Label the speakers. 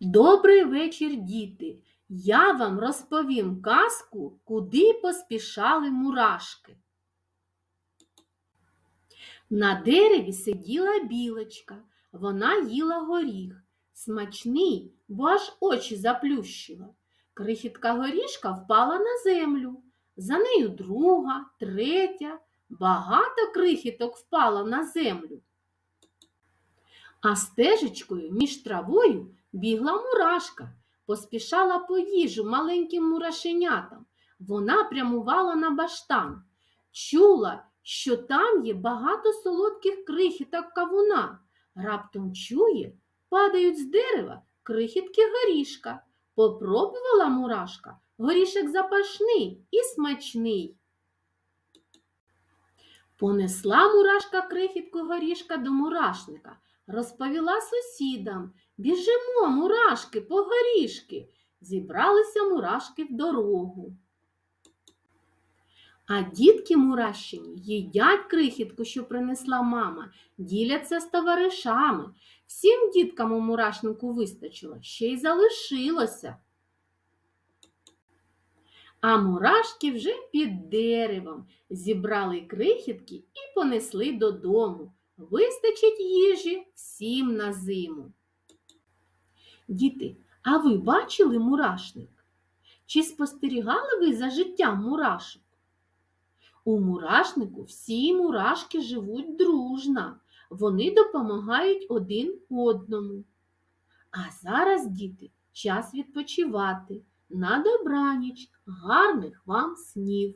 Speaker 1: Добрий вечір, діти! Я вам розповім казку, куди поспішали мурашки. На дереві сиділа білочка. Вона їла горіх. Смачний, бо аж очі заплющила. Крихітка горішка впала на землю. За нею друга, третя. Багато крихіток впало на землю. А стежечкою між травою бігла мурашка, поспішала по їжу маленьким мурашенятам. Вона прямувала на баштан. Чула, що там є багато солодких крихіток кавуна. Раптом чує, падають з дерева крихітки горішка. Попробувала мурашка, горішок запашний і смачний. Понесла мурашка крихітку горішка до мурашника, розповіла сусідам. Біжимо, мурашки, по горішки. Зібралися мурашки в дорогу. А дітки мурашині їдять крихітку, що принесла мама, діляться з товаришами. Всім діткам у мурашнику вистачило, ще й залишилося. А мурашки вже під деревом зібрали крихітки і понесли додому. Вистачить їжі всім на зиму. Діти, а ви бачили мурашник? Чи спостерігали ви за життям мурашок? У мурашнику всі мурашки живуть дружно, вони допомагають один одному. А зараз, діти, час відпочивати. На добраніч, гарних вам снів!